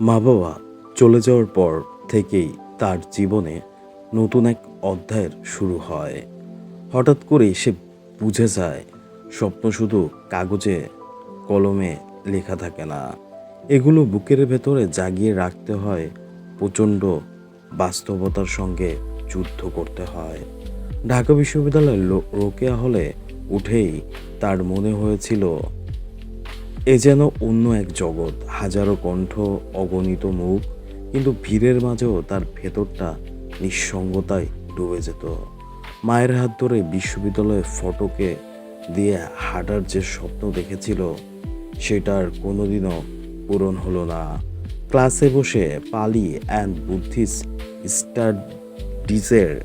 মা বাবা চলে যাওয়ার পর থেকেই তার জীবনে নতুন এক অধ্যায়ের শুরু হয়। হঠাৎ করে সে বুঝে যায়, স্বপ্ন শুধু কাগজে, কলমে লেখা থাকে না। এগুলো বুকের ভেতরে জাগিয়ে রাখতে হয়, প্রচণ্ড বাস্তবতার সঙ্গে যুদ্ধ করতে হয়। ঢাকা বিশ্ববিদ্যালয়ের রোকেয়া হলে উঠেই তার মনে হয়েছিল এ যেন অন্য এক জগৎ, হাজারো কণ্ঠ, অগণিত মুখ, কিন্তু ভিড়ের মাঝেও তার ভেতরটা নিঃসঙ্গতায় ডুবে যেত। মায়ের হাত ধরে বিশ্ববিদ্যালয়ে ফটোকে দিয়ে হাঁটার যে স্বপ্ন দেখেছিল সেটার কোনোদিনও পূরণ হলো না। ক্লাসে বসে পালি অ্যান্ড বুদ্ধিস্ট স্টাডিজের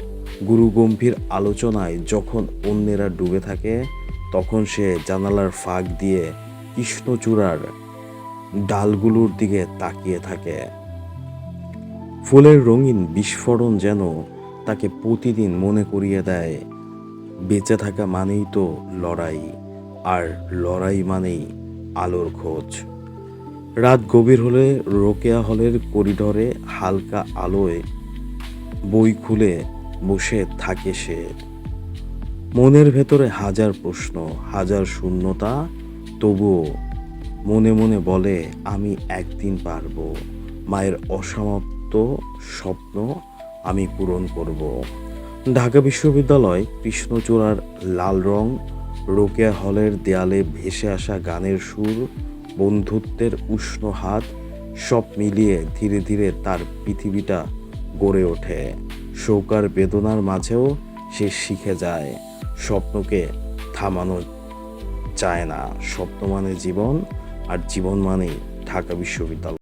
গুরুগম্ভীর আলোচনায় যখন অন্যেরা ডুবে থাকে, তখন সে জানালার ফাঁক দিয়ে কৃষ্ণচূড়ার ডালগুলোর দিকে তাকিয়ে থাকে। ফুলের রঙিন বিস্ফোরণ যেন তাকে প্রতিদিন মনে করিয়ে দেয়। বেঁচে থাকা মানেই তো লড়াই, আর লড়াই মানেই আলোর খোঁজ। রাত গভীর হলে রোকেয়া হলের করিডরে হালকা আলোয় বই খুলে বসে থাকে সে। মনের ভেতরে হাজার প্রশ্ন, হাজার শূন্যতা তবুও মনে মনে বলে, আমি একদিন পারব। মায়ের অসমাপ্ত স্বপ্ন আমি পূরণ করব। ঢাকা বিশ্ববিদ্যালয় কৃষ্ণচূড়ার লাল রং, রোকেয়া হলের দেয়ালে ভেসে আসা গানের সুর, বন্ধুত্বের উষ্ণ হাত, সব মিলিয়ে ধীরে ধীরে তার পৃথিবীটা গড়ে ওঠে। শোকার বেদনার মাঝেও সে শিখে যায় স্বপ্নকে থামানো চায় না। স্বপ্ন মানে জীবন আর জীবন মানেই ঢাকা বিশ্ববিদ্যালয়।